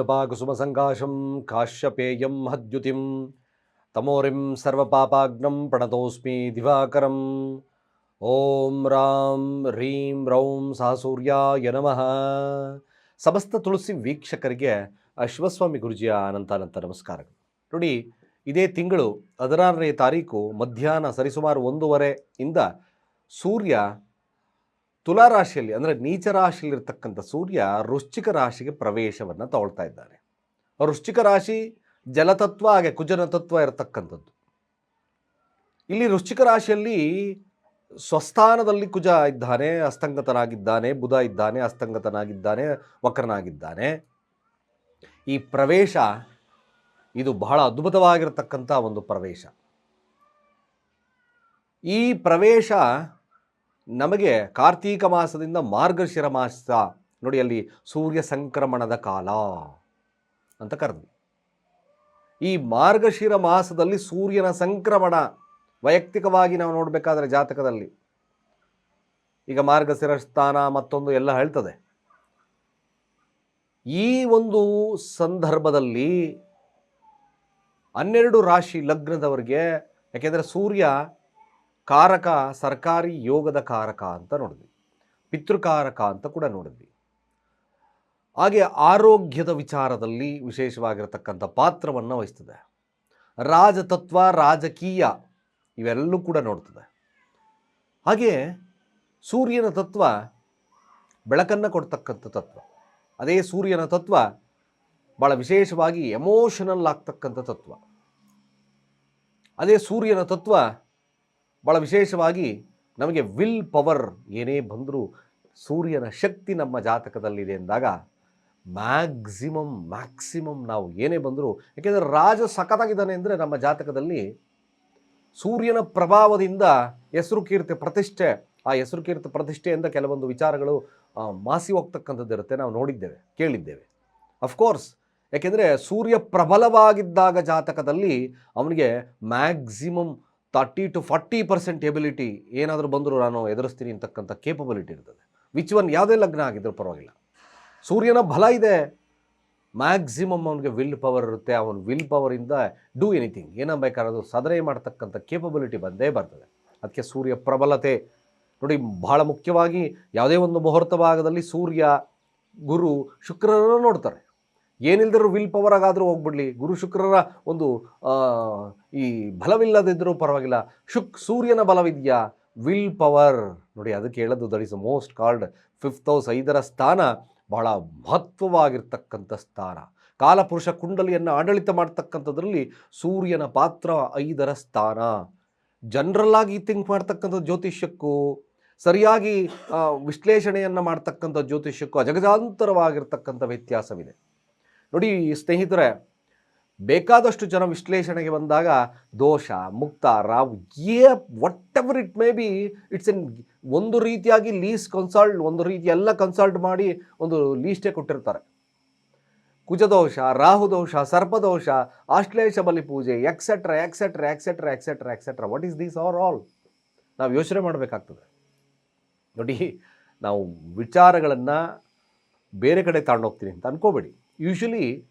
ಜಪಾಕುಸುಮಸಂಕಾಶಂ ಕಾಶ್ಯಪೇಯಂ ಹದ್ಯುತಿಂ ತಮೋರಿಂ ಸರ್ವಪಾಪಾಗ್ನಂ ಪ್ರಣತೋಸ್ಮಿ ದಿವಾಕರಂ ಓಂ ರಾಂ ರೀಂ ರೌಂ ಸಹಸೂರ್ಯಾಯ ನಮಃ ಸಮಸ್ತ ತುಳಸಿ ವೀಕ್ಷಕರಿಗೆ ಅಶ್ವಸ್ವಾಮಿ ಗುರುಜಿಯ ಅನಂತ ನಮಸ್ಕಾರಗಳು ನೋಡಿ, ಇದೇ ತಿಂಗಳು ಹದಿನಾರನೇ ತಾರೀಕು ಮಧ್ಯಾಹ್ನ ಸರಿಸುಮಾರು ಒಂದೂವರೆ ಇಂದ ಸೂರ್ಯ ತುಲಾ ರಾಶಿಯಲ್ಲಿ ಅಂದರೆ ನೀಚ ರಾಶಿಯಲ್ಲಿರ್ತಕ್ಕಂಥ ಸೂರ್ಯ ವೃಶ್ಚಿಕ ರಾಶಿಗೆ ಪ್ರವೇಶವನ್ನು ತಗೊಳ್ತಾ ಇದ್ದಾರೆ. ವೃಶ್ಚಿಕ ರಾಶಿ ಜಲತತ್ವ ಹಾಗೆ ಕುಜನ ತತ್ವ ಇರತಕ್ಕಂಥದ್ದು. ಇಲ್ಲಿ ವೃಶ್ಚಿಕ ರಾಶಿಯಲ್ಲಿ ಸ್ವಸ್ಥಾನದಲ್ಲಿ ಕುಜ ಇದ್ದಾನೆ, ಅಸ್ತಂಗತನಾಗಿದ್ದಾನೆ, ಬುಧ ಇದ್ದಾನೆ, ಅಸ್ತಂಗತನಾಗಿದ್ದಾನೆ, ವಕ್ರನಾಗಿದ್ದಾನೆ. ಈ ಪ್ರವೇಶ ಇದು ಬಹಳ ಅದ್ಭುತವಾಗಿರತಕ್ಕಂಥ ಒಂದು ಪ್ರವೇಶ. ಈ ಪ್ರವೇಶ ನಮಗೆ ಕಾರ್ತೀಕ ಮಾಸದಿಂದ ಮಾರ್ಗಶಿರ ಮಾಸ ನೋಡಿ ಅಲ್ಲಿ ಸೂರ್ಯ ಸಂಕ್ರಮಣದ ಕಾಲ ಅಂತ ಕರೆದ್ವಿ. ಈ ಮಾರ್ಗಶಿರ ಮಾಸದಲ್ಲಿ ಸೂರ್ಯನ ಸಂಕ್ರಮಣ ವೈಯಕ್ತಿಕವಾಗಿ ನಾವು ನೋಡಬೇಕಾದ್ರೆ ಜಾತಕದಲ್ಲಿ. ಈಗ ಮಾರ್ಗಶಿರ ಸ್ಥಾನ ಮತ್ತೊಂದು ಎಲ್ಲ ಹೇಳ್ತದೆ. ಈ ಒಂದು ಸಂದರ್ಭದಲ್ಲಿ ಹನ್ನೆರಡು ರಾಶಿ ಲಗ್ನದವರಿಗೆ, ಯಾಕೆಂದರೆ ಸೂರ್ಯ ಕಾರಕ, ಸರ್ಕಾರಿ ಯೋಗದ ಕಾರಕ ಅಂತ ನೋಡಿದ್ವಿ. ಪಿತೃಕಾರಕ ಅಂತ ಕೂಡ ನೋಡಿದ್ವಿ. ಹಾಗೆ ಆರೋಗ್ಯದ ವಿಚಾರದಲ್ಲಿ ವಿಶೇಷವಾಗಿರತಕ್ಕಂಥ ಪಾತ್ರವನ್ನು ವಹಿಸ್ತದೆ. ರಾಜತತ್ವ, ರಾಜಕೀಯ ಇವೆಲ್ಲೂ ಕೂಡ ನೋಡ್ತದೆ. ಹಾಗೆ ಸೂರ್ಯನ ತತ್ವ ಬೆಳಕನ್ನು ಕೊಡ್ತಕ್ಕಂಥ ತತ್ವ. ಅದೇ ಸೂರ್ಯನ ತತ್ವ ಭಾಳ ವಿಶೇಷವಾಗಿ ಎಮೋಷನಲ್ ಆಗ್ತಕ್ಕಂಥ ತತ್ವ. ಅದೇ ಸೂರ್ಯನ ತತ್ವ ಭಾಳ ವಿಶೇಷವಾಗಿ ನಮಗೆ ವಿಲ್ ಪವರ್ ಏನೇ ಬಂದರೂ ಸೂರ್ಯನ ಶಕ್ತಿ ನಮ್ಮ ಜಾತಕದಲ್ಲಿದೆ ಎಂದಾಗ ಮ್ಯಾಕ್ಸಿಮಮ್ ಮ್ಯಾಕ್ಸಿಮಮ್ ನಾವು ಏನೇ ಬಂದರೂ, ಯಾಕೆಂದರೆ ರಾಜ ಸಖತ್ತಾಗಿದ್ದಾನೆ ಅಂದರೆ ನಮ್ಮ ಜಾತಕದಲ್ಲಿ ಸೂರ್ಯನ ಪ್ರಭಾವದಿಂದ ಹೆಸರು ಕೀರ್ತಿ ಪ್ರತಿಷ್ಠೆ, ಆ ಹೆಸರು ಕೀರ್ತಿ ಪ್ರತಿಷ್ಠೆಯಿಂದ ಕೆಲವೊಂದು ವಿಚಾರಗಳು ಮಾಸಿ ಹೋಗ್ತಕ್ಕಂಥದ್ದು ಇರುತ್ತೆ. ನಾವು ನೋಡಿದ್ದೇವೆ, ಕೇಳಿದ್ದೇವೆ. ಅಫ್ಕೋರ್ಸ್ ಯಾಕೆಂದರೆ ಸೂರ್ಯ ಪ್ರಬಲವಾಗಿದ್ದಾಗ ಜಾತಕದಲ್ಲಿ ಅವನಿಗೆ maximum thirty two forty percent ability ಏನಾದರೂ ಬಂದರೂ ನಾನು ಎದುರಿಸ್ತೀನಿ ಅಂತಕ್ಕಂಥ ಕೇಪಬಿಲಿಟಿ ಇರ್ತದೆ. ವಿಚ್ ಒನ್ ಯಾವುದೇ ಲಗ್ನ ಆಗಿದ್ರೂ ಪರವಾಗಿಲ್ಲ. ಸೂರ್ಯನ ಬಲ ಇದೆ. ಮ್ಯಾಕ್ಸಿಮಮ್ ಅವನಿಗೆ ವಿಲ್ ಪವರ್ ಇರುತ್ತೆ. ಅವನ ವಿಲ್ ಪವರಿಂದ ಡೂ ಎನಿಥಿಂಗ್ ಏನೋ ಬೇಕಾದ್ರೂ ಸಾಧನೆ ಮಾಡ್ತಕ್ಕಂಥ ಕೇಪಬಿಲಿಟಿ ಬಂದೇ ಬರ್ತದೆ. ಅದಕ್ಕೆ ಸೂರ್ಯ ಪ್ರಬಲತೆ. ನೋಡಿ, ಬಹಳ ಮುಖ್ಯವಾಗಿ ಯಾವುದೇ ಒಂದು ಮುಹೂರ್ತ ಭಾಗದಲ್ಲಿ ಸೂರ್ಯ, ಗುರು, ಶುಕ್ರರನ್ನು ನೋಡ್ತಾರೆ. ಏನಿಲ್ದರೂ ವಿಲ್ ಪವರ್ ಆಗಾದರೂ ಹೋಗ್ಬಿಡ್ಲಿ. ಗುರು ಶುಕ್ರರ ಒಂದು ಈ ಬಲವಿಲ್ಲದಿದ್ದರೂ ಪರವಾಗಿಲ್ಲ. ಶುಕ್, ಸೂರ್ಯನ ಬಲವಿದೆಯಾ? ವಿಲ್ ಪವರ್ ನೋಡಿ, ಅದಕ್ಕೆ ಹೇಳೋದು that is most called fifth house ಐದರ ಸ್ಥಾನ. ಬಹಳ ಮಹತ್ವವಾಗಿರ್ತಕ್ಕಂಥ ಸ್ಥಾನ. ಕಾಲಪುರುಷ ಕುಂಡಲಿಯನ್ನು ಆಡಳಿತ ಮಾಡ್ತಕ್ಕಂಥದ್ರಲ್ಲಿ ಸೂರ್ಯನ ಪಾತ್ರ ಐದರ ಸ್ಥಾನ. ಜನರಲ್ ಆಗಿ ಥಿಂಕ್ ಮಾಡ್ತಕ್ಕಂಥ ಜ್ಯೋತಿಷ್ಯಕ್ಕೂ, ಸರಿಯಾಗಿ ವಿಶ್ಲೇಷಣೆಯನ್ನು ಮಾಡ್ತಕ್ಕಂಥ ಜ್ಯೋತಿಷ್ಯಕ್ಕೂ ಅಜಗಜಾಂತರವಾಗಿರ್ತಕ್ಕಂಥ ವ್ಯತ್ಯಾಸವಿದೆ. ನೋಡಿ, ಸ್ನೇಹಿತರೆ, ಬೇಕಾದಷ್ಟು ಜನ ವಿಶ್ಲೇಷಣೆಗೆ ಬಂದಾಗ ದೋಷ, ಮುಕ್ತ ರಾವ್ ಏ whatever it may be it's an ಒಂದು ರೀತಿಯಾಗಿ ಲೀಸ್ ಕನ್ಸಲ್ಟ್ ಒಂದು ರೀತಿ ಎಲ್ಲ ಕನ್ಸಲ್ಟ್ ಮಾಡಿ ಒಂದು ಲೀಸ್ಟೇ ಕೊಟ್ಟಿರ್ತಾರೆ. ಕುಜದೋಷ ರಾಹುದೋಷ ಸರ್ಪದೋಷ ಆಶ್ಲೇಷ ಬಲಿ ಪೂಜೆ etcetera etcetera etcetera etcetera etcetera what is these are all ನಾವು ಯೋಚನೆ ಮಾಡಬೇಕಾಗ್ತದೆ. ನೋಡಿ, ನಾವು ವಿಚಾರಗಳನ್ನು ಬೇರೆ ಕಡೆ ತಗೊಂಡೋಗ್ತೀನಿ ಅಂತ ಅನ್ಕೋಬೇಡಿ. ಯೂಶಲಿ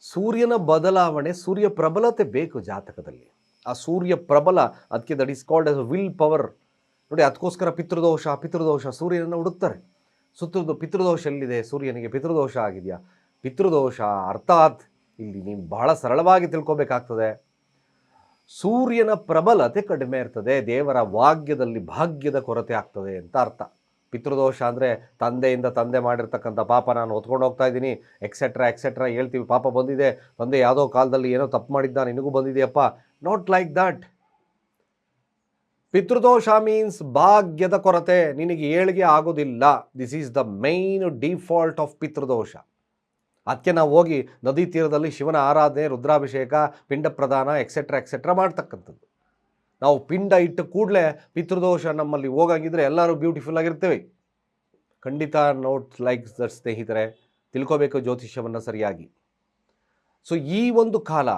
ಸೂರ್ಯನ ಬದಲಾವಣೆ, ಸೂರ್ಯ ಪ್ರಬಲತೆ ಬೇಕು ಜಾತಕದಲ್ಲಿ. ಆ ಸೂರ್ಯ ಪ್ರಬಲ, ಅದಕ್ಕೆ that is called as will power ನೋಡಿ, ಅದಕ್ಕೋಸ್ಕರ ಪಿತೃದೋಷ ಪಿತೃದೋಷ ಸೂರ್ಯನನ್ನು ಹುಡುಕ್ತಾರೆ. ಸುತ್ತದ ಪಿತೃದೋಷ ಎಲ್ಲಿದೆ? ಸೂರ್ಯನಿಗೆ ಪಿತೃದೋಷ ಆಗಿದೆಯಾ? ಪಿತೃದೋಷ, ಅರ್ಥಾತ್ ಇಲ್ಲಿ ನೀವು ಬಹಳ ಸರಳವಾಗಿ ತಿಳ್ಕೊಬೇಕಾಗ್ತದೆ. ಸೂರ್ಯನ ಪ್ರಬಲತೆ ಕಡಿಮೆ ಇರ್ತದೆ, ದೇವರ ವಾಗ್ಯದಲ್ಲಿ ಭಾಗ್ಯದ ಕೊರತೆ ಆಗ್ತದೆ ಅಂತ ಅರ್ಥ. ಪಿತೃದೋಷ ಅಂದರೆ ತಂದೆಯಿಂದ ತಂದೆ ಮಾಡಿರ್ತಕ್ಕಂಥ ಪಾಪ ನಾನು ಹೊತ್ಕೊಂಡು ಹೋಗ್ತಾ ಇದ್ದೀನಿ ಎಕ್ಸೆಟ್ರಾ ಎಕ್ಸೆಟ್ರಾ ಹೇಳ್ತೀವಿ. ಪಾಪ ಬಂದಿದೆ, ತಂದೆ ಯಾವುದೋ ಕಾಲದಲ್ಲಿ ಏನೋ ತಪ್ಪು ಮಾಡಿದ್ದ, ನಿನಗೂ ಬಂದಿದೆಯಪ್ಪ. ನಾಟ್ ಲೈಕ್ ದಟ್ ಪಿತೃದೋಷ ಮೀನ್ಸ್ ಭಾಗ್ಯದ ಕೊರತೆ, ನಿನಗೆ ಏಳಿಗೆ ಆಗೋದಿಲ್ಲ. This is the main default of ಪಿತೃದೋಷ. ಅದಕ್ಕೆ ನಾವು ಹೋಗಿ ನದಿ ತೀರದಲ್ಲಿ ಶಿವನ ಆರಾಧನೆ, ರುದ್ರಾಭಿಷೇಕ ಪಿಂಡ ಪ್ರದಾನ ಎಕ್ಸೆಟ್ರಾ ಎಕ್ಸೆಟ್ರಾ ಮಾಡ್ತಕ್ಕಂಥದ್ದು. ನಾವು ಪಿಂಡ ಇಟ್ಟ ಕೂಡಲೇ ಪಿತೃದೋಷ ನಮ್ಮಲ್ಲಿ ಹೋಗಾಗಿದ್ರೆ ಎಲ್ಲರೂ ಬ್ಯೂಟಿಫುಲ್ ಆಗಿರ್ತೇವೆ. ಖಂಡಿತ ನೋಟ್ ಲೈಕ್ ದ ಸ್ನೇಹಿತರೆ, ತಿಳ್ಕೋಬೇಕು ಜ್ಯೋತಿಷ್ಯವನ್ನು ಸರಿಯಾಗಿ. ಸೊ ಈ ಒಂದು ಕಾಲ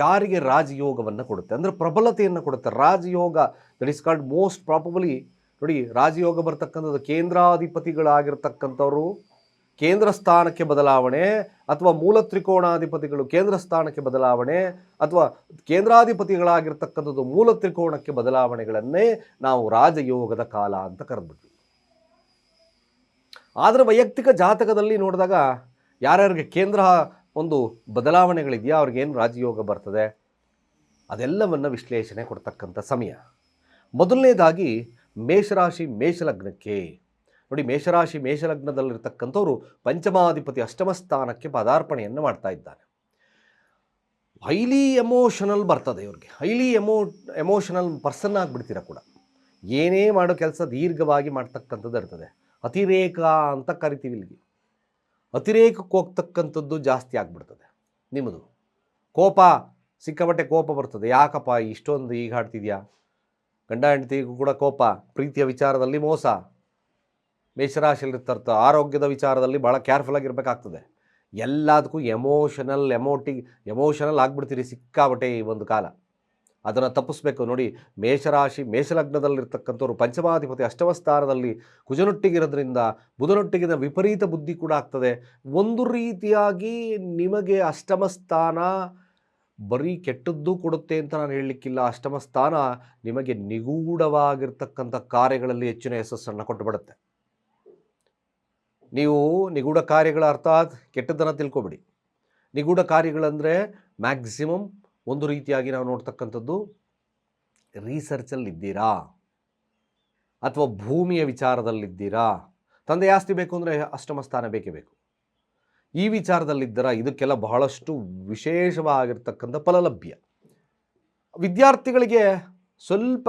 ಯಾರಿಗೆ ರಾಜಯೋಗವನ್ನು ಕೊಡುತ್ತೆ? ಅಂದರೆ ಪ್ರಬಲತೆಯನ್ನು ಕೊಡುತ್ತೆ. ರಾಜಯೋಗ that is called most probably ನೋಡಿ, ರಾಜಯೋಗ ಬರ್ತಕ್ಕಂಥದ್ದು ಕೇಂದ್ರಾಧಿಪತಿಗಳಾಗಿರ್ತಕ್ಕಂಥವ್ರು ಕೇಂದ್ರ ಸ್ಥಾನಕ್ಕೆ ಬದಲಾವಣೆ ಅಥವಾ ಮೂಲ ತ್ರಿಕೋಣಾಧಿಪತಿಗಳು ಕೇಂದ್ರ ಸ್ಥಾನಕ್ಕೆ ಬದಲಾವಣೆ ಅಥವಾ ಕೇಂದ್ರಾಧಿಪತಿಗಳಾಗಿರ್ತಕ್ಕಂಥದ್ದು ಮೂಲ ತ್ರಿಕೋಣಕ್ಕೆ ಬದಲಾವಣೆಗಳನ್ನೇ ನಾವು ರಾಜಯೋಗದ ಕಾಲ ಅಂತ ಕರೆದ್ಬಿಟ್ವಿ. ಆದರೆ ವೈಯಕ್ತಿಕ ಜಾತಕದಲ್ಲಿ ನೋಡಿದಾಗ ಯಾರ್ಯಾರಿಗೆ ಕೇಂದ್ರ ಒಂದು ಬದಲಾವಣೆಗಳಿದೆಯಾ ಅವ್ರಿಗೇನು ರಾಜಯೋಗ ಬರ್ತದೆ? ಅದೆಲ್ಲವನ್ನು ವಿಶ್ಲೇಷಣೆ ಕೊಡ್ತಕ್ಕಂಥ ಸಮಯ. ಮೊದಲನೇದಾಗಿ ಮೇಷರಾಶಿ ಮೇಷಲಗ್ನಕ್ಕೆ. ನೋಡಿ ಮೇಷರಾಶಿ, ಮೇಷಲಗ್ನದಲ್ಲಿರ್ತಕ್ಕಂಥವ್ರು ಪಂಚಮಾಧಿಪತಿ ಅಷ್ಟಮ ಸ್ಥಾನಕ್ಕೆ ಪದಾರ್ಪಣೆಯನ್ನು ಮಾಡ್ತಾ ಇದ್ದಾನೆ ಹೈಲಿ ಎಮೋಷನಲ್ ಬರ್ತದೆ ಇವ್ರಿಗೆ. ಹೈಲಿ ಎಮೋ ಎಮೋಷನಲ್ ಪರ್ಸನ್ ಆಗಿಬಿಡ್ತೀರ ಕೂಡ. ಏನೇ ಮಾಡೋ ಕೆಲಸ ದೀರ್ಘವಾಗಿ ಮಾಡ್ತಕ್ಕಂಥದ್ದು ಇರ್ತದೆ. ಅತಿರೇಕ ಅಂತ ಕರಿತೀವಿ ಇಲ್ಲಿಗೆ. ಅತಿರೇಕಕ್ಕೆ ಹೋಗ್ತಕ್ಕಂಥದ್ದು ಜಾಸ್ತಿ ಆಗಿಬಿಡ್ತದೆ. ನಿಮ್ಮದು? ಕೋಪ, ಸಿಕ್ಕಾಪಟ್ಟೆ ಕೋಪ ಬರ್ತದೆ. ಯಾಕಪ್ಪ ಇಷ್ಟೊಂದು ಈಗ ಹಾಡ್ತಿದ್ಯಾ ಗಂಡ ಹೆಂಡತಿಗೂ ಕೂಡ ಕೋಪ, ಪ್ರೀತಿಯ ವಿಚಾರದಲ್ಲಿ ಮೋಸ. ಮೇಷರಾಶಿಯಲ್ಲಿರ್ತಾರ್ತ ಆರೋಗ್ಯದ ವಿಚಾರದಲ್ಲಿ ಭಾಳ ಕೇರ್ಫುಲ್ ಆಗಿರ್ಬೇಕಾಗ್ತದೆ. ಎಲ್ಲದಕ್ಕೂ ಎಮೋಷನಲ್ ಎಮೋಟಿ ಎಮೋಷನಲ್ ಆಗಿಬಿಡ್ತೀರಿ ಸಿಕ್ಕಾಬಟ್ಟೆ ಈ ಒಂದು ಕಾಲ. ಅದನ್ನು ತಪ್ಪಿಸ್ಬೇಕು. ನೋಡಿ, ಮೇಷರಾಶಿ, ಮೇಷಲಗ್ನದಲ್ಲಿರ್ತಕ್ಕಂಥವ್ರು ಪಂಚಮಾಧಿಪತಿ ಅಷ್ಟಮ ಸ್ಥಾನದಲ್ಲಿ ಕುಜನೊಟ್ಟಿಗಿರೋದ್ರಿಂದ ಬುಧನೊಟ್ಟಿಗಿನ ವಿಪರೀತ ಬುದ್ಧಿ ಕೂಡ ಆಗ್ತದೆ. ಒಂದು ರೀತಿಯಾಗಿ ನಿಮಗೆ ಅಷ್ಟಮ ಸ್ಥಾನ ಬರೀ ಕೆಟ್ಟದ್ದು ಕೊಡುತ್ತೆ ಅಂತ ನಾನು ಹೇಳಲಿಕ್ಕಿಲ್ಲ. ಅಷ್ಟಮ ಸ್ಥಾನ ನಿಮಗೆ ನಿಗೂಢವಾಗಿರ್ತಕ್ಕಂಥ ಕಾರ್ಯಗಳಲ್ಲಿ ಹೆಚ್ಚಿನ ಯಶಸ್ಸನ್ನು ಕೊಟ್ಟುಬಿಡುತ್ತೆ ನೀವು ನಿಗೂಢ ಕಾರ್ಯಗಳ ಅರ್ಥಾತ್ ಕೆಟ್ಟದ್ದನ್ನು ತಿಳ್ಕೊಬೇಡಿ. ನಿಗೂಢ ಕಾರ್ಯಗಳಂದರೆ ಮ್ಯಾಕ್ಸಿಮಮ್ ಒಂದು ರೀತಿಯಾಗಿ ನಾವು ನೋಡ್ತಕ್ಕಂಥದ್ದು ರೀಸರ್ಚಲ್ಲಿದ್ದೀರಾ ಅಥವಾ ಭೂಮಿಯ ವಿಚಾರದಲ್ಲಿದ್ದೀರಾ ತಂದೆ ಆಸ್ತಿ ಬೇಕು ಅಂದರೆ ಅಷ್ಟಮ ಸ್ಥಾನ ಬೇಕೇ ಬೇಕು. ಈ ವಿಚಾರದಲ್ಲಿದ್ದರ ಇದಕ್ಕೆಲ್ಲ ಬಹಳಷ್ಟು ವಿಶೇಷವಾಗಿರ್ತಕ್ಕಂಥ ಫಲಲಭ್ಯ. ವಿದ್ಯಾರ್ಥಿಗಳಿಗೆ ಸ್ವಲ್ಪ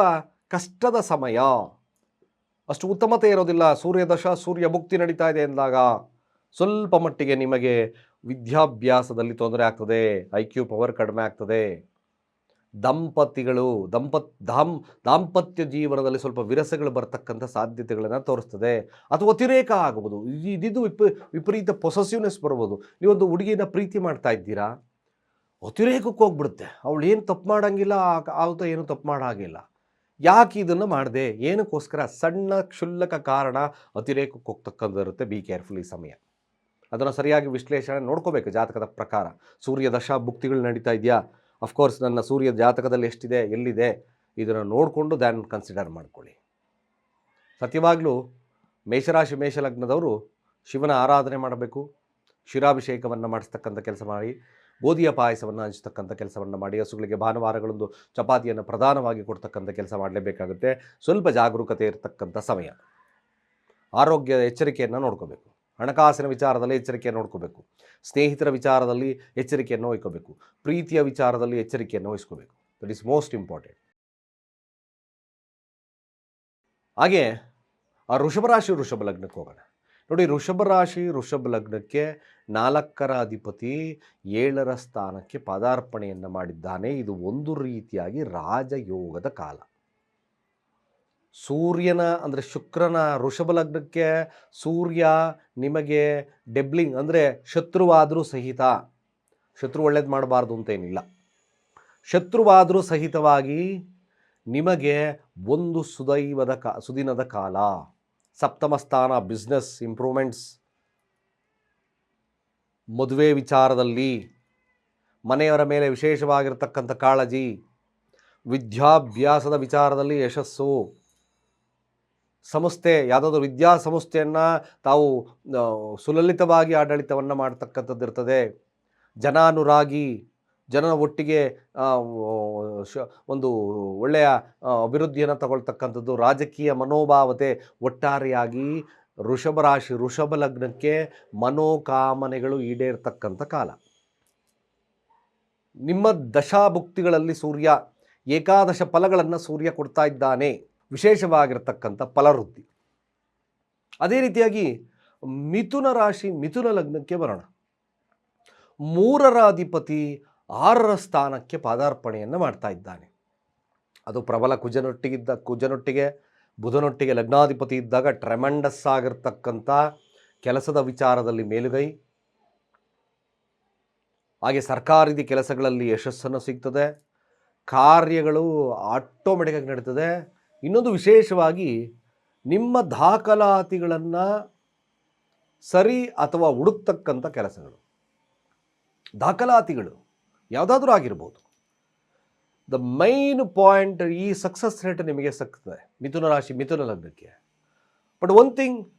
ಕಷ್ಟದ ಸಮಯ. ಅಷ್ಟು ಉತ್ತಮತೆ ಇರೋದಿಲ್ಲ. ಸೂರ್ಯದಶ, ಸೂರ್ಯ ಮುಕ್ತಿ ನಡೀತಾ ಇದೆ ಎಂದಾಗ ಸ್ವಲ್ಪ ಮಟ್ಟಿಗೆ ನಿಮಗೆ ವಿದ್ಯಾಭ್ಯಾಸದಲ್ಲಿ ತೊಂದರೆ ಆಗ್ತದೆ. ಐ ಕ್ಯೂ ಪವರ್ ಕಡಿಮೆ ಆಗ್ತದೆ. ದಂಪತಿಗಳು ದಂಪತ್ ದಾಂ ದಾಂಪತ್ಯ ಜೀವನದಲ್ಲಿ ಸ್ವಲ್ಪ ವಿರಸಗಳು ಬರ್ತಕ್ಕಂಥ ಸಾಧ್ಯತೆಗಳನ್ನು ತೋರಿಸ್ತದೆ. ಅಥವಾ ಅತಿರೇಕ ಆಗಬಹುದು ಇದು- ಇದಿದು ವಿಪ, ವಿಪರೀತ ಪೊಸೆಸಿವ್ನೆಸ್ ಬರ್ಬೋದು. ನೀವೊಂದು ಹುಡುಗಿನ ಪ್ರೀತಿ ಮಾಡ್ತಾ ಇದ್ದೀರಾ? ಅತಿರೇಕಕ್ಕೆ ಹೋಗ್ಬಿಡುತ್ತೆ. ಅವಳು ಏನು ತಪ್ಪು ಮಾಡೋಂಗಿಲ್ಲ ಆತ ಏನು ತಪ್ಪು ಮಾಡೋ ಹಾಗಿಲ್ಲ. ಯಾಕೆ ಇದನ್ನು ಮಾಡಿದೆ? ಏನಕ್ಕೋಸ್ಕರ ಸಣ್ಣ ಕ್ಷುಲ್ಲಕ ಕಾರಣ ಅತಿರೇಕಕ್ಕೆ ಹೋಗ್ತಕ್ಕಂಥ ಇರುತ್ತೆ. ಬಿ ಕೇರ್ಫುಲ್ ಈ ಸಮಯ. ಅದನ್ನು ಸರಿಯಾಗಿ ವಿಶ್ಲೇಷಣೆ ನೋಡ್ಕೋಬೇಕು ಜಾತಕದ ಪ್ರಕಾರ. ಸೂರ್ಯ ದಶಾ ಭುಕ್ತಿಗಳು ನಡೀತಾ ಇದೆಯಾ? ಅಫ್ಕೋರ್ಸ್ ನನ್ನ ಸೂರ್ಯ ಜಾತಕದಲ್ಲಿ ಎಷ್ಟಿದೆ? ಎಲ್ಲಿದೆ? ಇದನ್ನು ನೋಡಿಕೊಂಡು ದ್ಯಾನ್ ಕನ್ಸಿಡರ್ ಮಾಡ್ಕೊಳ್ಳಿ. ಸತ್ಯವಾಗಲೂ ಮೇಷರಾಶಿ ಮೇಷಲಗ್ನದವರು ಶಿವನ ಆರಾಧನೆ ಮಾಡಬೇಕು. ಶಿರಾಭಿಷೇಕವನ್ನು ಮಾಡಿಸ್ತಕ್ಕಂಥ ಕೆಲಸ ಮಾಡಿ. ಗೋಧಿಯ ಪಾಯಸವನ್ನು ಹಂಚ್ತಕ್ಕಂಥ ಕೆಲಸವನ್ನು ಮಾಡಿ, ಹಸುಗಳಿಗೆ ಭಾನುವಾರಗಳೊಂದು ಚಪಾತಿಯನ್ನು ಪ್ರಧಾನವಾಗಿ ಕೊಡ್ತಕ್ಕಂಥ ಕೆಲಸ ಮಾಡಲೇಬೇಕಾಗುತ್ತೆ. ಸ್ವಲ್ಪ ಜಾಗರೂಕತೆ ಇರತಕ್ಕಂಥ ಸಮಯ. ಆರೋಗ್ಯದ ಎಚ್ಚರಿಕೆಯನ್ನು ನೋಡ್ಕೋಬೇಕು. ಹಣಕಾಸಿನ ವಿಚಾರದಲ್ಲಿ ಎಚ್ಚರಿಕೆಯನ್ನು ನೋಡ್ಕೋಬೇಕು. ಸ್ನೇಹಿತರ ವಿಚಾರದಲ್ಲಿ ಎಚ್ಚರಿಕೆಯನ್ನು ವಹಿಕೋಬೇಕು ಪ್ರೀತಿಯ ವಿಚಾರದಲ್ಲಿ ಎಚ್ಚರಿಕೆಯನ್ನು ವಹಿಸ್ಕೋಬೇಕು. ದಟ್ ಈಸ್ ಮೋಸ್ಟ್ ಇಂಪಾರ್ಟೆಂಟ್ ಹಾಗೆ ಆ ವೃಷಭರಾಶಿ ವೃಷಭ ಲಗ್ನಕ್ಕೆ ಹೋಗೋಣ. ನೋಡಿ ಋಷಭ ರಾಶಿ ಋಷಭ ಲಗ್ನಕ್ಕೆ ನಾಲ್ಕರ ಅಧಿಪತಿ ಏಳರ ಸ್ಥಾನಕ್ಕೆ ಪದಾರ್ಪಣೆಯನ್ನು ಮಾಡಿದ್ದಾನೆ. ಇದು ಒಂದು ರೀತಿಯಾಗಿ ರಾಜಯೋಗದ ಕಾಲ. ಸೂರ್ಯನ ಅಂದರೆ ಶುಕ್ರನ ಋಷಭ ಲಗ್ನಕ್ಕೆ ಸೂರ್ಯ ನಿಮಗೆ ಡೆಬ್ಲಿಂಗ್ ಅಂದರೆ ಶತ್ರುವಾದರೂ ಸಹಿತ, ಶತ್ರು ಒಳ್ಳೇದು ಮಾಡಬಾರ್ದು ಅಂತೇನಿಲ್ಲ ಶತ್ರುವಾದರೂ ಸಹಿತವಾಗಿ ನಿಮಗೆ ಒಂದು ಸುದೈವದ ಕಾ, ಸುದಿನದ ಕಾಲ. ಸಪ್ತಮ ಸ್ಥಾನ ಬಿಸ್ನೆಸ್ ಇಂಪ್ರೂವ್ಮೆಂಟ್ಸ್ ಮದುವೆ ವಿಚಾರದಲ್ಲಿ ಮನೆಯವರ ಮೇಲೆ ವಿಶೇಷವಾಗಿರತಕ್ಕಂಥ ಕಾಳಜಿ, ವಿದ್ಯಾಭ್ಯಾಸದ ವಿಚಾರದಲ್ಲಿ ಯಶಸ್ಸು. ಸಂಸ್ಥೆ, ಯಾವುದಾದ್ರೂ ವಿದ್ಯಾಸಂಸ್ಥೆಯನ್ನು ತಾವು ಸುಲಲಿತವಾಗಿ ಆಡಳಿತವನ್ನು ಮಾಡ್ತಕ್ಕಂಥದ್ದು ಇರ್ತದೆ ಜನಾನುರಾಗಿ ಜನರ ಒಟ್ಟಿಗೆ ಒಂದು ಒಳ್ಳೆಯ ಅಭಿವೃದ್ಧಿಯನ್ನು ತಗೊಳ್ತಕ್ಕಂಥದ್ದು ರಾಜಕೀಯ ಮನೋಭಾವತೆ ಒಟ್ಟಾರೆಯಾಗಿ ಋಷಭ ರಾಶಿ ಋಷಭ ಲಗ್ನಕ್ಕೆ ಮನೋಕಾಮನೆಗಳು ಈಡೇರ್ತಕ್ಕಂಥ ಕಾಲ. ನಿಮ್ಮ ದಶಾಭುಕ್ತಿಗಳಲ್ಲಿ ಸೂರ್ಯ, ಏಕಾದಶ ಫಲಗಳನ್ನು ಸೂರ್ಯ ಕೊಡ್ತಾ ಇದ್ದಾನೆ, ವಿಶೇಷವಾಗಿರ್ತಕ್ಕಂಥ ಫಲವೃದ್ಧಿ ಅದೇ ರೀತಿಯಾಗಿ ಮಿಥುನ ರಾಶಿ, ಮಿಥುನ ಲಗ್ನಕ್ಕೆ ಬರೋಣ. ಮೂರರ ಅಧಿಪತಿ ಆರರ ಸ್ಥಾನಕ್ಕೆ ಪಾದಾರ್ಪಣೆಯನ್ನು ಮಾಡ್ತಾ ಇದ್ದಾನೆ. ಅದು ಪ್ರಬಲ ಕುಜನೊಟ್ಟಿಗಿದ್ದ, ಕುಜನೊಟ್ಟಿಗೆ, ಬುಧನೊಟ್ಟಿಗೆ ಲಗ್ನಾಧಿಪತಿ ಇದ್ದಾಗ ಟ್ರೆಮೆಂಡಸ್ ಆಗಿರ್ತಕ್ಕಂಥ ಕೆಲಸದ ವಿಚಾರದಲ್ಲಿ ಮೇಲುಗೈ. ಹಾಗೆ ಸರ್ಕಾರಿ ಕೆಲಸಗಳಲ್ಲಿ ಯಶಸ್ಸನ್ನು ಸಿಗ್ತದೆ. ಕಾರ್ಯಗಳು ಆಟೋಮೆಟಿಕ್ಕಾಗಿ ನಡೀತದೆ. ಇನ್ನೊಂದು ವಿಶೇಷವಾಗಿ ನಿಮ್ಮ ದಾಖಲಾತಿಗಳನ್ನು ಸರಿ ಅಥವಾ ಹುಡುಕ್ತಕ್ಕಂಥ ಕೆಲಸಗಳು. ದಾಖಲಾತಿಗಳು. ಯಾವುದಾದ್ರೂ ಆಗಿರ್ಬೋದು. ದ ಮೈನ್ ಪಾಯಿಂಟ್ ಈ ಸಕ್ಸಸ್ ರೇಟ್ ನಿಮಗೆ ಸಕ್ತದೆ ಮಿಥುನ ರಾಶಿ, ಮಿಥುನ ಲಗ್ನಕ್ಕೆ. ಬಟ್ ಒನ್ ಥಿಂಗ್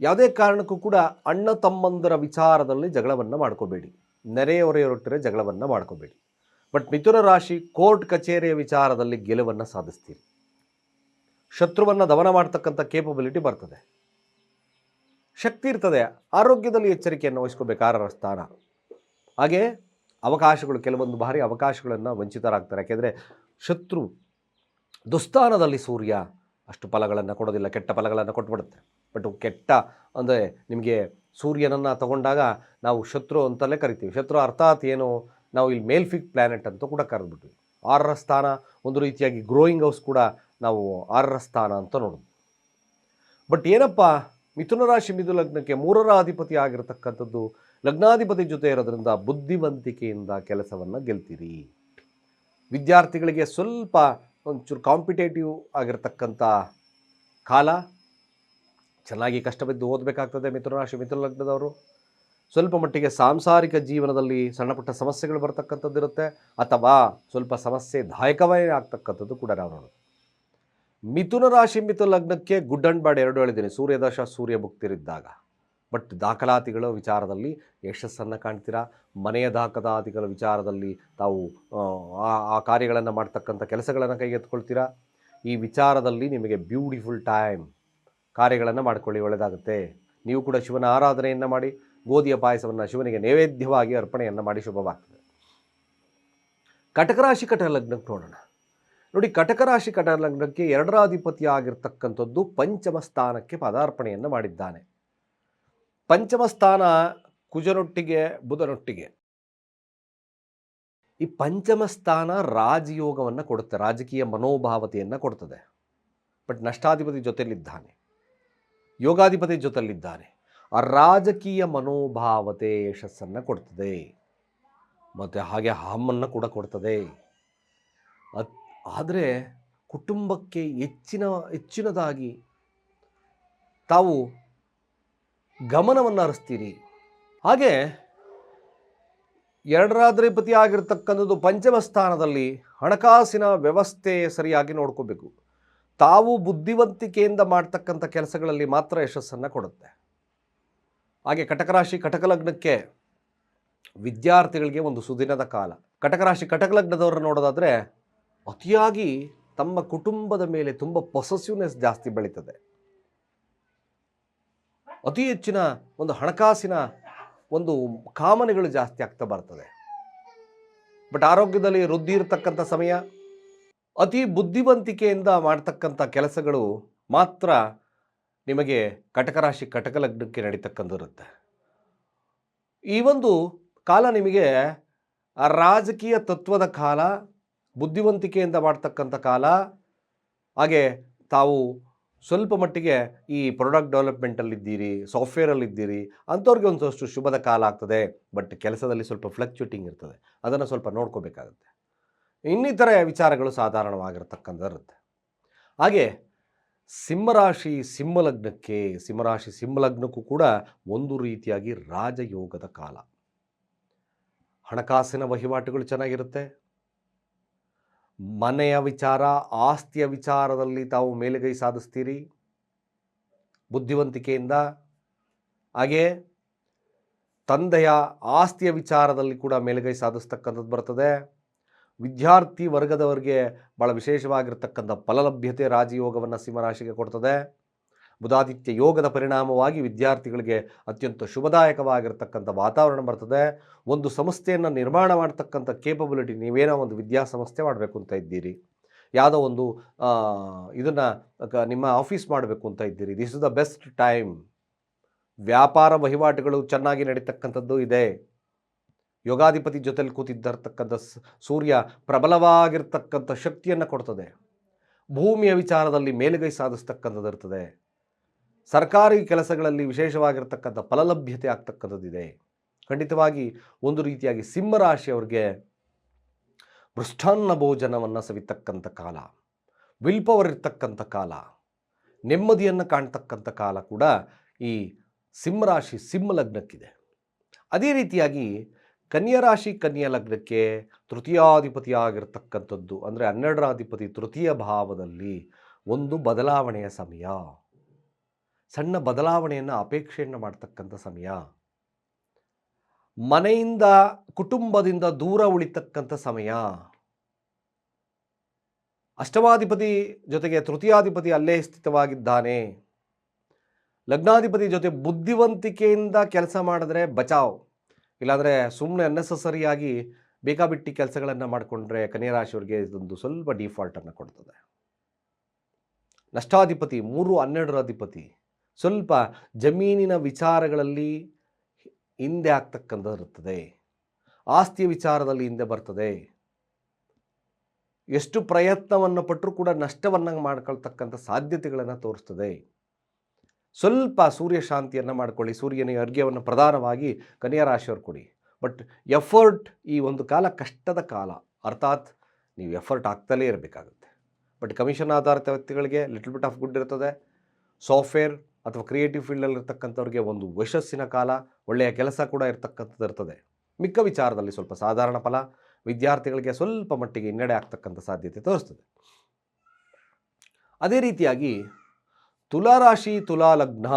ಯಾವುದೇ ಕಾರಣಕ್ಕೂ ಕೂಡ ಅಣ್ಣ ತಮ್ಮಂದರ ವಿಚಾರದಲ್ಲಿ ಜಗಳವನ್ನು ಮಾಡ್ಕೋಬೇಡಿ. ನೆರೆಯವರೆಯವರೊಟ್ಟರೆ ಜಗಳವನ್ನು ಮಾಡ್ಕೋಬೇಡಿ. ಬಟ್ ಮಿಥುನ ರಾಶಿ ಕೋರ್ಟ್ ಕಚೇರಿಯ ವಿಚಾರದಲ್ಲಿ ಗೆಲುವನ್ನು ಸಾಧಿಸ್ತೀರಿ. ಶತ್ರುವನ್ನು ದಮನ ಮಾಡ್ತಕ್ಕಂಥ ಕೇಪಬಿಲಿಟಿ ಬರ್ತದೆ. ಶಕ್ತಿ ಇರ್ತದೆ. ಆರೋಗ್ಯದಲ್ಲಿ ಎಚ್ಚರಿಕೆಯನ್ನು ವಹಿಸ್ಕೋಬೇಕು. ಆರರ ಸ್ಥಾನ. ಹಾಗೆ ಅವಕಾಶಗಳು, ಕೆಲವೊಂದು ಬಾರಿ ಅವಕಾಶಗಳನ್ನು ವಂಚಿತರಾಗ್ತಾರೆ. ಯಾಕೆಂದರೆ ಶತ್ರು ದುಸ್ಥಾನದಲ್ಲಿ ಸೂರ್ಯ ಅಷ್ಟು ಫಲಗಳನ್ನು ಕೊಡೋದಿಲ್ಲ, ಕೆಟ್ಟ ಫಲಗಳನ್ನು ಕೊಟ್ಬಿಡುತ್ತೆ. ಬಟ್ ಕೆಟ್ಟ ಅಂದರೆ ನಿಮಗೆ ಸೂರ್ಯನನ್ನು ತಗೊಂಡಾಗ ನಾವು ಶತ್ರು ಅಂತಲೇ ಕರಿತೀವಿ. ಶತ್ರು ಅರ್ಥಾತ್ ಏನು, ನಾವು ಇಲ್ಲಿ ಮೇಲ್ಫಿಕ್ ಪ್ಲ್ಯಾನೆಟ್ ಅಂತ ಕೂಡ ಕರೆದ್ಬಿಟ್ವಿ. ಆರರ ಸ್ಥಾನ, ಒಂದು ರೀತಿಯಾಗಿ ಗ್ರೋಯಿಂಗ್ ಹೌಸ್ ಕೂಡ ನಾವು ಆರರ ಸ್ಥಾನ ಅಂತ ನೋಡೋದು. ಬಟ್ ಏನಪ್ಪ, ಮಿಥುನ ರಾಶಿ, ಮಿಥುನ ಲಗ್ನಕ್ಕೆ ಮೂರರ ಅಧಿಪತಿ ಆಗಿರತಕ್ಕಂಥದ್ದು ಲಗ್ನಾಧಿಪತಿ ಜೊತೆ ಇರೋದ್ರಿಂದ ಬುದ್ಧಿವಂತಿಕೆಯಿಂದ ಕೆಲಸವನ್ನು ಗೆಲ್ತೀರಿ. ವಿದ್ಯಾರ್ಥಿಗಳಿಗೆ ಸ್ವಲ್ಪ ಒಂಚೂರು ಕಾಂಪಿಟೇಟಿವ್ ಆಗಿರತಕ್ಕಂಥ ಕಾಲ ಚೆನ್ನಾಗಿ ಕಷ್ಟಬಿದ್ದು ಓದಬೇಕಾಗ್ತದೆ ಮಿಥುನರಾಶಿ ಮಿಥುನ ಲಗ್ನದವರು. ಸ್ವಲ್ಪ ಮಟ್ಟಿಗೆ ಸಾಂಸಾರಿಕ ಜೀವನದಲ್ಲಿ ಸಣ್ಣ ಪುಟ್ಟ ಸಮಸ್ಯೆಗಳು ಬರ್ತಕ್ಕಂಥದ್ದು ಇರುತ್ತೆ. ಅಥವಾ ಸ್ವಲ್ಪ ಸಮಸ್ಯೆ ದಾಯಕವೇ ಆಗ್ತಕ್ಕಂಥದ್ದು ಕೂಡ ನಾವು ನೋಡೋದು. ಮಿಥುನ ರಾಶಿ, ಮಿಥುನ ಲಗ್ನಕ್ಕೆ ಗುಡ್ ಅಂಡ್ ಬ್ಯಾಡ್ ಎರಡು ಹೇಳಿದ್ದೀನಿ. ಸೂರ್ಯದಶ, ಸೂರ್ಯ ಭುಕ್ತಿರಿದ್ದಾಗ. ಬಟ್ ದಾಖಲಾತಿಗಳ ವಿಚಾರದಲ್ಲಿ ಯಶಸ್ಸನ್ನು ಕಾಣ್ತೀರಾ? ಮನೆಯ ದಾಖಲಾತಿಗಳ ವಿಚಾರದಲ್ಲಿ ತಾವು ಆ, ಕಾರ್ಯಗಳನ್ನು ಮಾಡ್ತಕ್ಕಂಥ ಕೆಲಸಗಳನ್ನು ಕೈಗೆತ್ಕೊಳ್ತೀರಾ ಈ ವಿಚಾರದಲ್ಲಿ ನಿಮಗೆ ಬ್ಯೂಟಿಫುಲ್ ಟೈಮ್ ಕಾರ್ಯಗಳನ್ನು ಮಾಡಿಕೊಳ್ಳಿ ಒಳ್ಳೆಯದಾಗುತ್ತೆ ನೀವು ಕೂಡ ಶಿವನ ಆರಾಧನೆಯನ್ನು ಮಾಡಿ ಗೋಧಿಯ ಪಾಯಸವನ್ನು ಶಿವನಿಗೆ ನೈವೇದ್ಯವಾಗಿ ಅರ್ಪಣೆಯನ್ನು ಮಾಡಿ ಶುಭವಾಗ್ತದೆ. ಕಟಕ ರಾಶಿ ಕಟಕ ಲಗ್ನಕ್ಕೆ ನೋಡೋಣ. ನೋಡಿ ಕಟಕ ರಾಶಿ ಕಟಕ ಲಗ್ನಕ್ಕೆ ಎರಡರ ಅಧಿಪತಿ ಆಗಿರ್ತಕ್ಕಂಥದ್ದು ಪಂಚಮ ಸ್ಥಾನಕ್ಕೆ ಪದಾರ್ಪಣೆಯನ್ನು ಮಾಡಿದ್ದಾನೆ. ಪಂಚಮ ಸ್ಥಾನ ಕುಜನೊಟ್ಟಿಗೆ ಬುಧನೊಟ್ಟಿಗೆ ಈ ಪಂಚಮ ಸ್ಥಾನ ರಾಜಯೋಗವನ್ನು ಕೊಡುತ್ತೆ, ರಾಜಕೀಯ ಮನೋಭಾವತೆಯನ್ನು ಕೊಡ್ತದೆ. ಬಟ್ ನಷ್ಟಾಧಿಪತಿ ಜೊತೆಯಲ್ಲಿದ್ದಾನೆ, ಯೋಗಾಧಿಪತಿ ಜೊತೆಯಲ್ಲಿದ್ದಾನೆ, ಆ ರಾಜಕೀಯ ಮನೋಭಾವತೆ ಯಶಸ್ಸನ್ನು ಕೊಡ್ತದೆ. ಮತ್ತು ಹಾಗೆ ಹಮ್ಮನ್ನು ಕೂಡ ಕೊಡ್ತದೆ. ಅತ್ ಆದರೆ ಕುಟುಂಬಕ್ಕೆ ಹೆಚ್ಚಿನ, ಹೆಚ್ಚಿನದಾಗಿ ತಾವು ಗಮನವನ್ನು ಹರಿಸ್ತೀರಿ ಹಾಗೆ ಎರಡರಾದ್ರಿಪತಿ ಆಗಿರ್ತಕ್ಕಂಥದ್ದು ಪಂಚಮ ಸ್ಥಾನದಲ್ಲಿ ಹಣಕಾಸಿನ ವ್ಯವಸ್ಥೆ ಸರಿಯಾಗಿ ನೋಡ್ಕೋಬೇಕು. ತಾವು ಬುದ್ಧಿವಂತಿಕೆಯಿಂದ ಮಾಡ್ತಕ್ಕಂಥ ಕೆಲಸಗಳಲ್ಲಿ ಮಾತ್ರ ಯಶಸ್ಸನ್ನು ಕೊಡುತ್ತೆ. ಹಾಗೆ ಕಟಕರಾಶಿ ಕಟಕ ಲಗ್ನಕ್ಕೆ ವಿದ್ಯಾರ್ಥಿಗಳಿಗೆ ಒಂದು ಸುದಿನದ ಕಾಲ. ಕಟಕರಾಶಿ ಕಟಕ ಲಗ್ನದವರು ನೋಡೋದಾದರೆ ಅತಿಯಾಗಿ ತಮ್ಮ ಕುಟುಂಬದ ಮೇಲೆ ತುಂಬ ಪೊಸೆಸಿವ್ನೆಸ್ ಜಾಸ್ತಿ ಬೆಳೀತದೆ. ಅತಿ ಹೆಚ್ಚಿನ ಒಂದು ಹಣಕಾಸಿನ ಒಂದು ಕಾಮನೆಗಳು ಜಾಸ್ತಿ ಆಗ್ತಾ ಬರ್ತದೆ. ಬಟ್ ಆರೋಗ್ಯದಲ್ಲಿ ವೃದ್ಧಿ ಇರತಕ್ಕಂಥ ಸಮಯ, ಅತಿ ಬುದ್ಧಿವಂತಿಕೆಯಿಂದ ಮಾಡ್ತಕ್ಕಂಥ ಕೆಲಸಗಳು ಮಾತ್ರ ನಿಮಗೆ ಕಟಕ ರಾಶಿ, ಕಟಕ ಲಗ್ನಕ್ಕೆ ನಡೀತಕ್ಕಂಥಿರುತ್ತೆ ಈ ಒಂದು ಕಾಲ ನಿಮಗೆ ರಾಜಕೀಯ ತತ್ವದ ಕಾಲ, ಬುದ್ಧಿವಂತಿಕೆಯಿಂದ ಮಾಡ್ತಕ್ಕಂಥ ಕಾಲ, ಹಾಗೆ ತಾವು ಸ್ವಲ್ಪ ಮಟ್ಟಿಗೆ ಈ ಪ್ರಾಡಕ್ಟ್ ಡೆವಲಪ್ಮೆಂಟಲ್ಲಿದ್ದೀರಿ ಸಾಫ್ಟ್ವೇರಲ್ಲಿದ್ದೀರಿ ಅಂಥವ್ರಿಗೆ ಒಂದಷ್ಟು ಶುಭದ ಕಾಲ ಆಗ್ತದೆ ಬಟ್ ಕೆಲಸದಲ್ಲಿ ಸ್ವಲ್ಪ ಫ್ಲಕ್ಚುಯೇಟಿಂಗ್ ಇರ್ತದೆ. ಅದನ್ನು ಸ್ವಲ್ಪ ನೋಡ್ಕೋಬೇಕಾಗುತ್ತೆ. ಇನ್ನಿತರ ವಿಚಾರಗಳು ಸಾಧಾರಣವಾಗಿರ್ತಕ್ಕಂಥದ್ದಿರುತ್ತೆ. ಹಾಗೆ ಸಿಂಹರಾಶಿ ಸಿಂಹಲಗ್ನಕ್ಕೆ, ಸಿಂಹರಾಶಿ ಸಿಂಹಲಗ್ನಕ್ಕೂ ಕೂಡ ಒಂದು ರೀತಿಯಾಗಿ ರಾಜಯೋಗದ ಕಾಲ. ಹಣಕಾಸಿನ ವಹಿವಾಟುಗಳು ಚೆನ್ನಾಗಿರುತ್ತೆ. ಮನೆಯ ವಿಚಾರ, ಆಸ್ತಿಯ ವಿಚಾರದಲ್ಲಿ ತಾವು ಮೇಲುಗೈ ಸಾಧಿಸ್ತೀರಿ? ಬುದ್ಧಿವಂತಿಕೆಯಿಂದ. ಹಾಗೆ ತಂದೆಯ ಆಸ್ತಿಯ ವಿಚಾರದಲ್ಲಿ ಕೂಡ ಮೇಲುಗೈ ಸಾಧಿಸ್ತಕ್ಕಂಥದ್ದು ಬರ್ತದೆ. ವಿದ್ಯಾರ್ಥಿ ವರ್ಗದವರಿಗೆ ಭಾಳ ವಿಶೇಷವಾಗಿರ್ತಕ್ಕಂಥ ಫಲಲಭ್ಯತೆ ರಾಜಯೋಗವನ್ನು ಸಿಂಹರಾಶಿಗೆ ಕೊಡ್ತದೆ. ಬುಧಾದಿತ್ಯ ಯೋಗದ ಪರಿಣಾಮವಾಗಿ ವಿದ್ಯಾರ್ಥಿಗಳಿಗೆ ಅತ್ಯಂತ ಶುಭದಾಯಕವಾಗಿರತಕ್ಕಂಥ ವಾತಾವರಣ ಬರ್ತದೆ. ಒಂದು ಸಂಸ್ಥೆಯನ್ನು ನಿರ್ಮಾಣ ಮಾಡ್ತಕ್ಕಂಥ ಕೇಪಬಿಲಿಟಿ ನೀವೇನೋ ಒಂದು ವಿದ್ಯಾಸಂಸ್ಥೆ ಮಾಡಬೇಕು ಅಂತ ಇದ್ದೀರಿ. ಯಾವುದೋ ಒಂದು ಇದನ್ನು ನಿಮ್ಮ ಆಫೀಸ್ ಮಾಡಬೇಕು ಅಂತ ಇದ್ದೀರಿ. This is the best time ವ್ಯಾಪಾರ ವಹಿವಾಟುಗಳು ಚೆನ್ನಾಗಿ ನಡೀತಕ್ಕಂಥದ್ದು ಇದೆ. ಯೋಗಾಧಿಪತಿ ಜೊತೆಲಿ ಕೂತಿದ್ದರ್ತಕ್ಕಂಥ ಸೂರ್ಯ ಪ್ರಬಲವಾಗಿರ್ತಕ್ಕಂಥ ಶಕ್ತಿಯನ್ನು ಕೊಡ್ತದೆ. ಭೂಮಿಯ ವಿಚಾರದಲ್ಲಿ ಮೇಲುಗೈ ಸಾಧಿಸ್ತಕ್ಕಂಥದ್ದು ಇರ್ತದೆ ಸರ್ಕಾರಿ ಕೆಲಸಗಳಲ್ಲಿ ವಿಶೇಷವಾಗಿರ್ತಕ್ಕಂಥ ಫಲಲಭ್ಯತೆ ಆಗ್ತಕ್ಕಂಥದ್ದಿದೆ. ಖಂಡಿತವಾಗಿ ಒಂದು ರೀತಿಯಾಗಿ ಸಿಂಹರಾಶಿಯವ್ರಿಗೆ ಮೃಷ್ಟಾನ್ನ ಭೋಜನವನ್ನು ಸವಿತಕ್ಕಂಥ ಕಾಲ ವಿಲ್ ಪವರ್ ಇರ್ತಕ್ಕಂಥ ಕಾಲ, ನೆಮ್ಮದಿಯನ್ನು ಕಾಣ್ತಕ್ಕಂಥ ಕಾಲ ಕೂಡ ಈ ಸಿಂಹರಾಶಿ ಸಿಂಹ ಲಗ್ನಕ್ಕಿದೆ. ಅದೇ ರೀತಿಯಾಗಿ ಕನ್ಯರಾಶಿ ಕನ್ಯಾ ಲಗ್ನಕ್ಕೆ ತೃತೀಯಾಧಿಪತಿಯಾಗಿರ್ತಕ್ಕಂಥದ್ದು ಅಂದರೆ ಹನ್ನೆರಡರ ಅಧಿಪತಿ ತೃತೀಯ ಭಾವದಲ್ಲಿ ಒಂದು ಬದಲಾವಣೆಯ ಸಮಯ. ಸಣ್ಣ ಬದಲಾವಣೆಯನ್ನು ಅಪೇಕ್ಷೆಯನ್ನು ಮಾಡ್ತಕ್ಕಂಥ ಸಮಯ. ಮನೆಯಿಂದ ಕುಟುಂಬದಿಂದ ದೂರ ಉಳಿತಕ್ಕಂಥ ಸಮಯ. ಅಷ್ಟಮಾಧಿಪತಿ ಜೊತೆಗೆ ತೃತೀಯಾಧಿಪತಿ ಅಲ್ಲೇ ಸ್ಥಿತವಾಗಿದ್ದಾನೆ. ಲಗ್ನಾಧಿಪತಿ ಜೊತೆ ಬುದ್ಧಿವಂತಿಕೆಯಿಂದ ಕೆಲಸ ಮಾಡಿದ್ರೆ ಬಚಾವ್. ಇಲ್ಲಾಂದರೆ ಸುಮ್ಮನೆ ಅನ್ನೆಸಸರಿಯಾಗಿ ಬೇಕಾಬಿಟ್ಟಿ ಕೆಲಸಗಳನ್ನು ಮಾಡಿಕೊಂಡ್ರೆ ಕನ್ಯರಾಶಿಯವರಿಗೆ ಇದೊಂದು ಸ್ವಲ್ಪ ಡೀಫಾಲ್ಟನ್ನು ಕೊಡ್ತದೆ. ನಷ್ಟಾಧಿಪತಿ ಮೂರು ಹನ್ನೆರಡರ ಅಧಿಪತಿ. ಸ್ವಲ್ಪ ಜಮೀನಿನ ವಿಚಾರಗಳಲ್ಲಿ ಹಿಂದೆ ಆಗ್ತಕ್ಕಂಥದ್ದು ಇರುತ್ತದೆ. ಆಸ್ತಿಯ ವಿಚಾರದಲ್ಲಿ ಹಿಂದೆ ಬರ್ತದೆ. ಎಷ್ಟು ಪ್ರಯತ್ನವನ್ನು ಪಟ್ಟರೂ ಕೂಡ ನಷ್ಟವನ್ನು ಮಾಡ್ಕೊಳ್ತಕ್ಕಂಥ ಸಾಧ್ಯತೆಗಳನ್ನು ತೋರಿಸ್ತದೆ. ಸ್ವಲ್ಪ ಸೂರ್ಯ ಶಾಂತಿಯನ್ನು ಮಾಡ್ಕೊಳ್ಳಿ ಸೂರ್ಯನಿಗೆ ಅರ್ಘ್ಯವನ್ನು ಪ್ರಧಾನವಾಗಿ ಕನ್ಯಾ ರಾಶಿಯವ್ರು ಕೊಡಿ. ಬಟ್ ಎಫರ್ಟ್ ಈ ಒಂದು ಕಾಲ ಕಷ್ಟದ ಕಾಲ. ಅರ್ಥಾತ್ ನೀವು ಎಫರ್ಟ್ ಆಗ್ತಲೇ ಇರಬೇಕಾಗುತ್ತೆ. ಬಟ್ ಕಮಿಷನ್ ಆಧಾರಿತ ವ್ಯಕ್ತಿಗಳಿಗೆ ಲಿಟಲ್ ಬಿಟ್ ಆಫ್ ಗುಡ್ ಇರ್ತದೆ. ಸಾಫ್ಟ್ವೇರ್ ಅಥವಾ ಕ್ರಿಯೇಟಿವ್ ಫೀಲ್ಡಲ್ಲಿ ಇರ್ತಕ್ಕಂಥವ್ರಿಗೆ ಒಂದು ಯಶಸ್ಸಿನ ಕಾಲ, ಒಳ್ಳೆಯ ಕೆಲಸ ಕೂಡ ಇರ್ತಕ್ಕಂಥದ್ದು ಇರ್ತದೆ. ಮಿಕ್ಕ ವಿಚಾರದಲ್ಲಿ ಸ್ವಲ್ಪ ಸಾಧಾರಣ ಫಲ, ವಿದ್ಯಾರ್ಥಿಗಳಿಗೆ ಸ್ವಲ್ಪ ಮಟ್ಟಿಗೆ ಹಿನ್ನಡೆ ಆಗ್ತಕ್ಕಂಥ ಸಾಧ್ಯತೆ ತೋರಿಸ್ತದೆ. ಅದೇ ರೀತಿಯಾಗಿ ತುಲಾರಾಶಿ ತುಲಾಲಗ್ನ,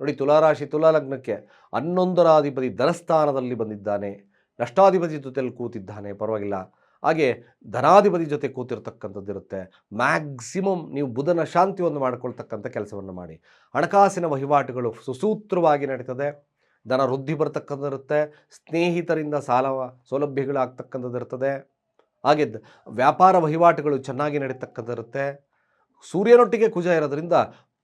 ನೋಡಿ ತುಲಾರಾಶಿ ತುಲಾ ಲಗ್ನಕ್ಕೆ ಹನ್ನೊಂದರ ಅಧಿಪತಿ ಧನಸ್ಥಾನದಲ್ಲಿ ಬಂದಿದ್ದಾನೆ. ನಷ್ಟಾಧಿಪತಿ ಜೊತೆಯಲ್ಲಿ ಕೂತಿದ್ದಾನೆ, ಪರವಾಗಿಲ್ಲ. ಹಾಗೆ ಧನಾಧಿಪತಿ ಜೊತೆ ಕೂತಿರ್ತಕ್ಕಂಥದ್ದು ಇರುತ್ತೆ. ಮ್ಯಾಕ್ಸಿಮಮ್ ನೀವು ಬುಧನ ಶಾಂತಿಯನ್ನು ಮಾಡಿಕೊಳ್ತಕ್ಕಂಥ ಕೆಲಸವನ್ನು ಮಾಡಿ. ಹಣಕಾಸಿನ ವಹಿವಾಟುಗಳು ಸುಸೂತ್ರವಾಗಿ ನಡೀತದೆ. ಧನ ವೃದ್ಧಿ ಬರ್ತಕ್ಕಂಥದ್ದು ಇರುತ್ತೆ. ಸ್ನೇಹಿತರಿಂದ ಸಾಲ ಸೌಲಭ್ಯಗಳಾಗ್ತಕ್ಕಂಥದ್ದು ಇರ್ತದೆ. ಹಾಗೆ ವ್ಯಾಪಾರ ವಹಿವಾಟುಗಳು ಚೆನ್ನಾಗಿ ನಡೀತಕ್ಕಂಥದ್ದಿರುತ್ತೆ ಸೂರ್ಯನೊಟ್ಟಿಗೆ ಕುಜ ಇರೋದ್ರಿಂದ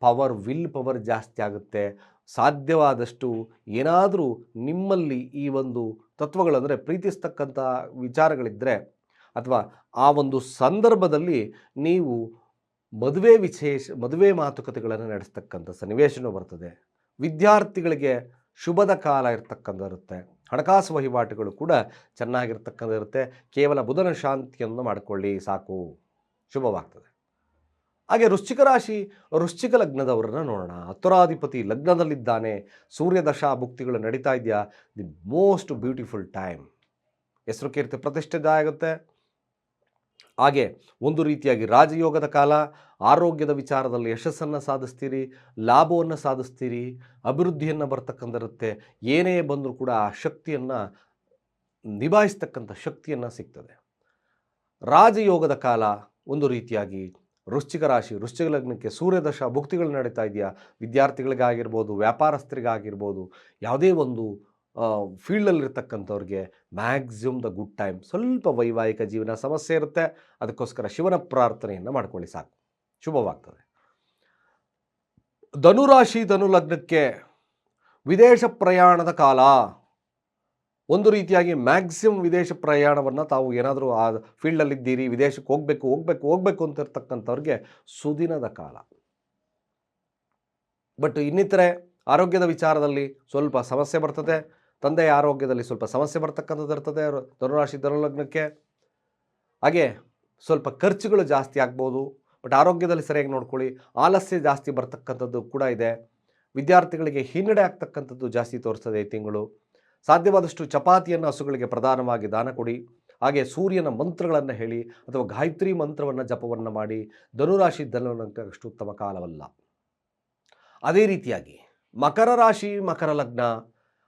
ಪವರ್ ವಿಲ್ ಪವರ್ ಜಾಸ್ತಿ ಆಗುತ್ತೆ. ಸಾಧ್ಯವಾದಷ್ಟು ಏನಾದರೂ ನಿಮ್ಮಲ್ಲಿ ಈ ಒಂದು ತತ್ವಗಳು ಅಂದರೆ ಪ್ರೀತಿಸ್ತಕ್ಕಂಥ ವಿಚಾರಗಳಿದ್ದರೆ ಅಥವಾ ಆ ಒಂದು ಸಂದರ್ಭದಲ್ಲಿ ನೀವು ಮದುವೆ ವಿಶೇಷ, ಮದುವೆ ಮಾತುಕತೆಗಳನ್ನು ನಡೆಸ್ತಕ್ಕಂಥ ಸನ್ನಿವೇಶನೂ ಬರ್ತದೆ. ವಿದ್ಯಾರ್ಥಿಗಳಿಗೆ ಶುಭದ ಕಾಲ ಇರ್ತಕ್ಕಂಥ ಇರುತ್ತೆ ಹಣಕಾಸು ವಹಿವಾಟುಗಳು ಕೂಡ ಚೆನ್ನಾಗಿರ್ತಕ್ಕಂಥ ಇರುತ್ತೆ ಕೇವಲ ಬುಧನ ಶಾಂತಿಯನ್ನು ಮಾಡಿಕೊಳ್ಳಿ ಸಾಕು. ಶುಭವಾಗ್ತದೆ. ಹಾಗೆ ವೃಶ್ಚಿಕ ರಾಶಿ, ವೃಶ್ಚಿಕ ಲಗ್ನದವರನ್ನ ನೋಡೋಣ. ಹತ್ತರಾಧಿಪತಿ ಲಗ್ನದಲ್ಲಿದ್ದಾನೆ. ಸೂರ್ಯ ದಶಾ ಭುಕ್ತಿಗಳು ನಡೀತಾ ಇದೆಯಾ? The most beautiful time. ಹೆಸರು ಕೀರ್ತಿ ಪ್ರತಿಷ್ಠಿತ ಆಗುತ್ತೆ ಹಾಗೆ ಒಂದು ರೀತಿಯಾಗಿ ರಾಜಯೋಗದ ಕಾಲ, ಆರೋಗ್ಯದ ವಿಚಾರದಲ್ಲಿ ಯಶಸ್ಸನ್ನು ಸಾಧಿಸ್ತೀರಿ, ಲಾಭವನ್ನು ಸಾಧಿಸ್ತೀರಿ, ಅಭಿವೃದ್ಧಿಯನ್ನು ಬರ್ತಕ್ಕಂಥರುತ್ತೆ ಏನೇ ಬಂದರೂ ಕೂಡ ಆ ಶಕ್ತಿಯನ್ನು ನಿಭಾಯಿಸ್ತಕ್ಕಂಥ ಶಕ್ತಿಯನ್ನು ಸಿಗ್ತದೆ. ರಾಜಯೋಗದ ಕಾಲ, ಒಂದು ರೀತಿಯಾಗಿ ವೃಶ್ಚಿಕ ರಾಶಿ, ವೃಶ್ಚಿಕ ಲಗ್ನಕ್ಕೆ ಸೂರ್ಯದಶ ಭುಕ್ತಿಗಳು ನಡೀತಾ ಇದೆಯಾ? ವಿದ್ಯಾರ್ಥಿಗಳಿಗಾಗಿರ್ಬೋದು, ವ್ಯಾಪಾರಸ್ಥರಿಗಾಗಿರ್ಬೋದು, ಯಾವುದೇ ಒಂದು ಫೀಲ್ಡಲ್ಲಿರ್ತಕ್ಕಂಥವ್ರಿಗೆ ಮ್ಯಾಕ್ಸಿಮಮ್ ದ ಗುಡ್ ಟೈಮ್. ಸ್ವಲ್ಪ ವೈವಾಹಿಕ ಜೀವನ ಸಮಸ್ಯೆ ಇರುತ್ತೆ. ಅದಕ್ಕೋಸ್ಕರ ಶಿವನ ಪ್ರಾರ್ಥನೆಯನ್ನು ಮಾಡ್ಕೊಳ್ಳಿ ಸಾಕು. ಶುಭವಾಗ್ತದೆ. ಧನುರಾಶಿ ಧನುಲಗ್ನಕ್ಕೆ ವಿದೇಶ ಪ್ರಯಾಣದ ಕಾಲ. ಒಂದು ರೀತಿಯಾಗಿ ಮ್ಯಾಕ್ಸಿಮಮ್ ವಿದೇಶ ಪ್ರಯಾಣವನ್ನು ತಾವು ಏನಾದರೂ ಆ ಫೀಲ್ಡಲ್ಲಿದ್ದೀರಿ, ವಿದೇಶಕ್ಕೆ ಹೋಗಬೇಕು ಹೋಗಬೇಕು ಹೋಗಬೇಕು ಅಂತ ಇರ್ತಕ್ಕಂಥವ್ರಿಗೆ ಸುದಿನದ ಕಾಲ. ಬಟ್ ಇನ್ನಿತರೆ ಆರೋಗ್ಯದ ವಿಚಾರದಲ್ಲಿ ಸ್ವಲ್ಪ ಸಮಸ್ಯೆ ಬರ್ತದೆ. ತಂದೆಯ ಆರೋಗ್ಯದಲ್ಲಿ ಸ್ವಲ್ಪ ಸಮಸ್ಯೆ ಬರ್ತಕ್ಕಂಥದ್ದು ಇರ್ತದೆ ಧನುರಾಶಿ ಧನುಲಗ್ನಕ್ಕೆ ಹಾಗೆ ಸ್ವಲ್ಪ ಖರ್ಚುಗಳು ಜಾಸ್ತಿ ಆಗ್ಬೋದು ಬಟ್ ಆರೋಗ್ಯದಲ್ಲಿ ಸರಿಯಾಗಿ ನೋಡ್ಕೊಳ್ಳಿ, ಆಲಸ್ಯ ಜಾಸ್ತಿ ಬರ್ತಕ್ಕಂಥದ್ದು ಕೂಡ ಇದೆ. ವಿದ್ಯಾರ್ಥಿಗಳಿಗೆ ಹಿನ್ನಡೆ ಆಗ್ತಕ್ಕಂಥದ್ದು ಜಾಸ್ತಿ ತೋರಿಸ್ತದೆ ಈ ತಿಂಗಳು. ಸಾಧ್ಯವಾದಷ್ಟು ಚಪಾತಿಯನ್ನು ಹಸುಗಳಿಗೆ ಪ್ರಧಾನವಾಗಿ ದಾನ ಕೊಡಿ, ಹಾಗೆ ಸೂರ್ಯನ ಮಂತ್ರಗಳನ್ನು ಹೇಳಿ, ಅಥವಾ ಗಾಯತ್ರಿ ಮಂತ್ರವನ್ನು ಜಪವನ್ನು ಮಾಡಿ, ಧನುರಾಶಿ ಧನುಲಗ್ನಕ್ಕೆ ಅಷ್ಟು ಉತ್ತಮ ಕಾಲವಲ್ಲ. ಅದೇ ರೀತಿಯಾಗಿ ಮಕರ ರಾಶಿ, ಮಕರ ಲಗ್ನ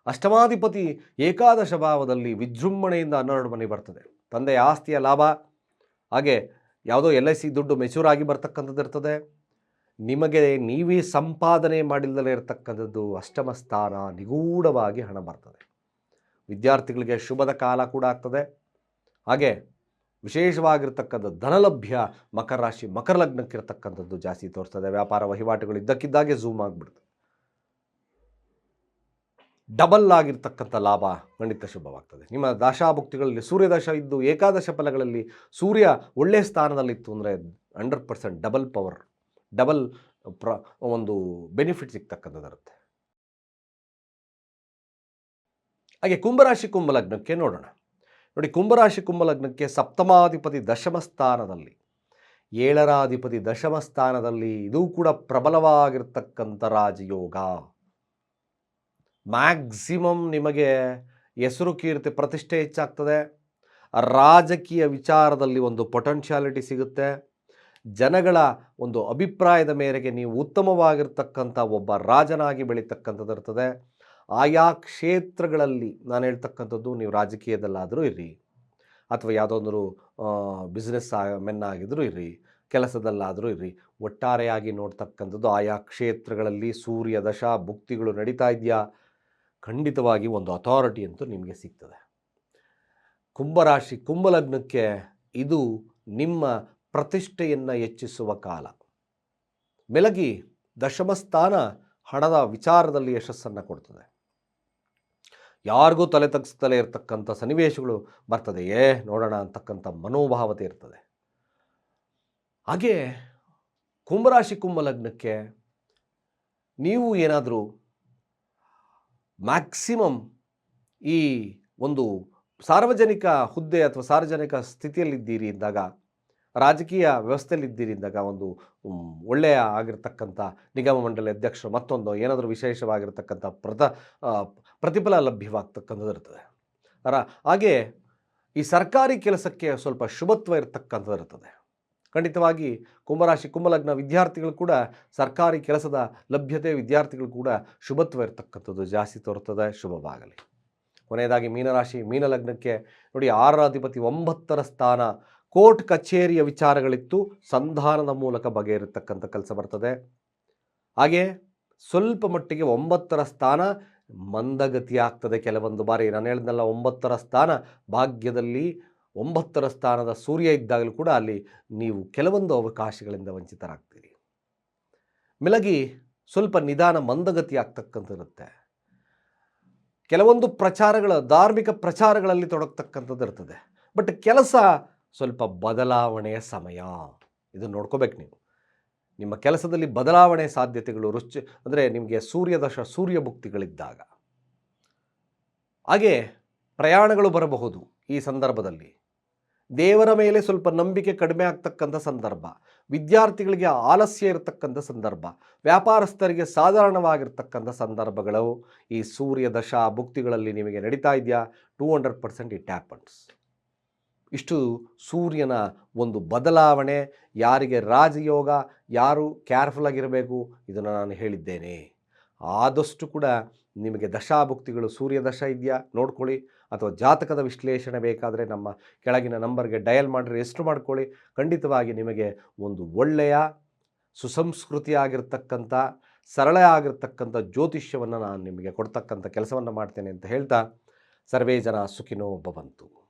ಅಷ್ಟಮಾಧಿಪತಿ ಏಕಾದಶ ಭಾವದಲ್ಲಿ ವಿಜೃಂಭಣೆಯಿಂದ ಹನ್ನೆರಡು ಮನೆ ಬರ್ತದೆ. ತಂದೆಯ ಆಸ್ತಿಯ ಲಾಭ, ಹಾಗೆ ಯಾವುದೋ ಎಲ್ ಐ ಸಿ ದುಡ್ಡು ಮೆಚೂರ್ ಆಗಿ ಬರ್ತಕ್ಕಂಥದ್ದು ಇರ್ತದೆ. ನಿಮಗೆ ನೀವೇ ಸಂಪಾದನೆ ಮಾಡಿಲ್ಲದೆ ಇರತಕ್ಕಂಥದ್ದು ಅಷ್ಟಮ ಸ್ಥಾನ, ನಿಗೂಢವಾಗಿ ಹಣ ಬರ್ತದೆ. ವಿದ್ಯಾರ್ಥಿಗಳಿಗೆ ಶುಭದ ಕಾಲ ಕೂಡ ಆಗ್ತದೆ. ಹಾಗೆ ವಿಶೇಷವಾಗಿರ್ತಕ್ಕಂಥ ಧನಲಭ್ಯ ಮಕರ ರಾಶಿ ಮಕರ ಲಗ್ನಕ್ಕಿರ್ತಕ್ಕಂಥದ್ದು ಜಾಸ್ತಿ ತೋರಿಸ್ತದೆ. ವ್ಯಾಪಾರ ವಹಿವಾಟುಗಳು ಇದ್ದಕ್ಕಿದ್ದಾಗೆ ಝೂಮ್ ಆಗಿಬಿಡ್ತದೆ. ಡಬಲ್ ಆಗಿರ್ತಕ್ಕಂಥ ಲಾಭ ಖಂಡಿತ ಶುಭವಾಗ್ತದೆ. ನಿಮ್ಮ ದಶಾಭುಕ್ತಿಗಳಲ್ಲಿ ಸೂರ್ಯದಶ ಇದ್ದು ಏಕಾದಶ ಫಲಗಳಲ್ಲಿ ಸೂರ್ಯ ಒಳ್ಳೆಯ ಸ್ಥಾನದಲ್ಲಿತ್ತು ಅಂದರೆ hundred percent double power, double ಪ್ರ ಒಂದು ಬೆನಿಫಿಟ್ ಸಿಗ್ತಕ್ಕಂಥದ್ದಿರುತ್ತೆ. ಹಾಗೆ ಕುಂಭರಾಶಿ ಕುಂಭಲಗ್ನಕ್ಕೆ ನೋಡೋಣ. ನೋಡಿ ಕುಂಭರಾಶಿ ಕುಂಭಲಗ್ನಕ್ಕೆ ಸಪ್ತಮಾಧಿಪತಿ ದಶಮ ಸ್ಥಾನದಲ್ಲಿ, ಏಳರಾಧಿಪತಿ ದಶಮ ಸ್ಥಾನದಲ್ಲಿ ಇದೂ ಕೂಡ ಪ್ರಬಲವಾಗಿರ್ತಕ್ಕಂಥ ರಾಜಯೋಗ. ಮ್ಯಾಕ್ಸಿಮಮ್ ನಿಮಗೆ ಹೆಸರು ಕೀರ್ತಿ ಪ್ರತಿಷ್ಠೆ ಹೆಚ್ಚಾಗ್ತದೆ. ರಾಜಕೀಯ ವಿಚಾರದಲ್ಲಿ ಒಂದು ಪೊಟೆನ್ಷಿಯಾಲಿಟಿ ಸಿಗುತ್ತೆ. ಜನಗಳ ಒಂದು ಅಭಿಪ್ರಾಯದ ಮೇರೆಗೆ ನೀವು ಉತ್ತಮವಾಗಿರ್ತಕ್ಕಂಥ ಒಬ್ಬ ರಾಜನಾಗಿ ಬೆಳೀತಕ್ಕಂಥದ್ದು ಇರ್ತದೆ. ಆಯಾ ಕ್ಷೇತ್ರಗಳಲ್ಲಿ ನಾನು ಹೇಳ್ತಕ್ಕಂಥದ್ದು ನೀವು ರಾಜಕೀಯದಲ್ಲಾದರೂ ಇರಿ. ಅಥವಾ ಯಾವುದೊಂದು ಬಿಸ್ನೆಸ್ ಮೆನ್ ಆಗಿದ್ರೂ ಇರಿ, ಕೆಲಸದಲ್ಲಾದರೂ ಇರ್ರಿ ಒಟ್ಟಾರೆಯಾಗಿ ನೋಡ್ತಕ್ಕಂಥದ್ದು ಆಯಾ ಕ್ಷೇತ್ರಗಳಲ್ಲಿ ಸೂರ್ಯ ದಶ ಭುಕ್ತಿಗಳು ನಡೀತಾ ಇದೆಯಾ? ಖಂಡಿತವಾಗಿ ಒಂದು ಅಥಾರಿಟಿ ಅಂತೂ ನಿಮಗೆ ಸಿಗ್ತದೆ. ಕುಂಭರಾಶಿ ಕುಂಭಲಗ್ನಕ್ಕೆ ಇದು ನಿಮ್ಮ ಪ್ರತಿಷ್ಠೆಯನ್ನು ಹೆಚ್ಚಿಸುವ ಕಾಲ. ಮೆಲಗಿ ದಶಮಸ್ಥಾನ ಹಣದ ವಿಚಾರದಲ್ಲಿ ಯಶಸ್ಸನ್ನು ಕೊಡ್ತದೆ. ಯಾರಿಗೂ ತಲೆ ತಗ್ಸ್ತಲೇ ಇರತಕ್ಕಂಥ ಸನ್ನಿವೇಶಗಳು ಬರ್ತದೆ ಏ ನೋಡೋಣ ಅಂತಕ್ಕಂಥ ಮನೋಭಾವತೆ ಇರ್ತದೆ. ಹಾಗೆ ಕುಂಭರಾಶಿ ಕುಂಭಲಗ್ನಕ್ಕೆ ನೀವು ಏನಾದರೂ ಮ್ಯಾಕ್ಸಿಮಮ್ ಈ ಒಂದು ಸಾರ್ವಜನಿಕ ಹುದ್ದೆ ಅಥವಾ ಸಾರ್ವಜನಿಕ ಸ್ಥಿತಿಯಲ್ಲಿದ್ದೀರಿ ಇದ್ದಾಗ ರಾಜಕೀಯ ವ್ಯವಸ್ಥೆಯಲ್ಲಿದ್ದೀರಿ ಇದ್ದಾಗ ಒಂದು ಒಳ್ಳೆಯ ಆಗಿರ್ತಕ್ಕಂಥ ನಿಗಮ ಮಂಡಳಿ ಅಧ್ಯಕ್ಷರು ಮತ್ತೊಂದು ಏನಾದರೂ ವಿಶೇಷವಾಗಿರ್ತಕ್ಕಂಥ ಪ್ರತ ಪ್ರತಿಫಲ ಲಭ್ಯವಾಗ್ತಕ್ಕಂಥದ್ದು ಇರ್ತದೆ. ಅರ ಹಾಗೆ ಈ ಸರ್ಕಾರಿ ಕೆಲಸಕ್ಕೆ ಸ್ವಲ್ಪ ಶುಭತ್ವ ಇರತಕ್ಕಂಥದ್ದು ಇರ್ತದೆ. ಖಂಡಿತವಾಗಿ ಕುಂಭರಾಶಿ ಕುಂಭಲಗ್ನ ವಿದ್ಯಾರ್ಥಿಗಳು ಕೂಡ ಸರ್ಕಾರಿ ಕೆಲಸದ ಲಭ್ಯತೆ ವಿದ್ಯಾರ್ಥಿಗಳು ಕೂಡ ಶುಭತ್ವ ಇರತಕ್ಕಂಥದ್ದು ಜಾಸ್ತಿ ತೋರುತ್ತದೆ. ಶುಭವಾಗಲಿ. ಕೊನೆಯದಾಗಿ ಮೀನರಾಶಿ, ಮೀನಲಗ್ನಕ್ಕೆ ನೋಡಿ ಆರರ ಅಧಿಪತಿ ಒಂಬತ್ತರ ಸ್ಥಾನ. ಕೋರ್ಟ್ ಕಚೇರಿಯ ವಿಚಾರಗಳಿತ್ತು. ಸಂಧಾನದ ಮೂಲಕ ಬಗೆಹರಿತಕ್ಕಂಥ ಕೆಲಸ ಬರ್ತದೆ. ಹಾಗೆ ಸ್ವಲ್ಪ ಮಟ್ಟಿಗೆ ಒಂಬತ್ತರ ಸ್ಥಾನ ಮಂದಗತಿ ಆಗ್ತದೆ ಕೆಲವೊಂದು ಬಾರಿ. ನಾನು ಹೇಳಿದ್ನಲ್ಲ, ಒಂಬತ್ತರ ಸ್ಥಾನ ಭಾಗ್ಯದಲ್ಲಿ ಒಂಬತ್ತರ ಸ್ಥಾನದ ಸೂರ್ಯ ಇದ್ದಾಗಲೂ ಕೂಡ ಅಲ್ಲಿ ನೀವು ಕೆಲವೊಂದು ಅವಕಾಶಗಳಿಂದ ವಂಚಿತರಾಗ್ತೀರಿ. ಮಿಲಗಿ ಸ್ವಲ್ಪ ನಿಧಾನ ಮಂದಗತಿ ಇರುತ್ತೆ. ಕೆಲವೊಂದು ಪ್ರಚಾರಗಳ, ಧಾರ್ಮಿಕ ಪ್ರಚಾರಗಳಲ್ಲಿ ತೊಡಗ್ತಕ್ಕಂಥದ್ದು ಇರ್ತದೆ. ಬಟ್ ಕೆಲಸ ಸ್ವಲ್ಪ ಬದಲಾವಣೆಯ ಸಮಯ. ಇದನ್ನು ನೋಡ್ಕೋಬೇಕು ನೀವು. ನಿಮ್ಮ ಕೆಲಸದಲ್ಲಿ ಬದಲಾವಣೆ ಸಾಧ್ಯತೆಗಳು ರುಚಿ, ಅಂದರೆ ನಿಮಗೆ ಸೂರ್ಯದಶ ಸೂರ್ಯ ಭುಕ್ತಿಗಳಿದ್ದಾಗ ಹಾಗೆ ಪ್ರಯಾಣಗಳು ಬರಬಹುದು ಈ ಸಂದರ್ಭದಲ್ಲಿ. ದೇವರ ಮೇಲೆ ಸ್ವಲ್ಪ ನಂಬಿಕೆ ಕಡಿಮೆ ಆಗ್ತಕ್ಕಂಥ ಸಂದರ್ಭ, ವಿದ್ಯಾರ್ಥಿಗಳಿಗೆ ಆಲಸ್ಯ ಇರತಕ್ಕಂಥ ಸಂದರ್ಭ, ವ್ಯಾಪಾರಸ್ಥರಿಗೆ ಸಾಧಾರಣವಾಗಿರ್ತಕ್ಕಂಥ ಸಂದರ್ಭಗಳು. ಈ ಸೂರ್ಯ ದಶಾ ಭುಕ್ತಿಗಳಲ್ಲಿ ನಿಮಗೆ ನಡೀತಾ ಇದೆಯಾ? Two hundred percent it happens ಇಷ್ಟು ಸೂರ್ಯನ ಒಂದು ಬದಲಾವಣೆ, ಯಾರಿಗೆ ರಾಜಯೋಗ, ಯಾರು ಕೇರ್ಫುಲ್ ಆಗಿರಬೇಕು ಇದನ್ನು ನಾನು ಹೇಳಿದ್ದೇನೆ. ಆದಷ್ಟು ಕೂಡ ನಿಮಗೆ ದಶಾಭುಕ್ತಿಗಳು ಸೂರ್ಯ ದಶ ಇದೆಯಾ? ನೋಡ್ಕೊಳ್ಳಿ. ಅಥವಾ ಜಾತಕದ ವಿಶ್ಲೇಷಣೆ ಬೇಕಾದರೆ ನಮ್ಮ ಕೆಳಗಿನ ನಂಬರ್ಗೆ ಡಯಲ್ ಮಾಡಿ ಎಷ್ಟು ಮಾಡ್ಕೊಳ್ಳಿ. ಖಂಡಿತವಾಗಿ ನಿಮಗೆ ಒಂದು ಒಳ್ಳೆಯ, ಸುಸಂಸ್ಕೃತಿಯಾಗಿರ್ತಕ್ಕಂಥ ಸರಳ ಆಗಿರ್ತಕ್ಕಂಥ ಜ್ಯೋತಿಷ್ಯವನ್ನು ನಾನು ನಿಮಗೆ ಕೊಡ್ತಕ್ಕಂಥ ಕೆಲಸವನ್ನು ಮಾಡ್ತೇನೆ ಅಂತ ಹೇಳ್ತಾ, ಸರ್ವೇ ಜನ ಸುಖಿನೋ ಭವಂತು.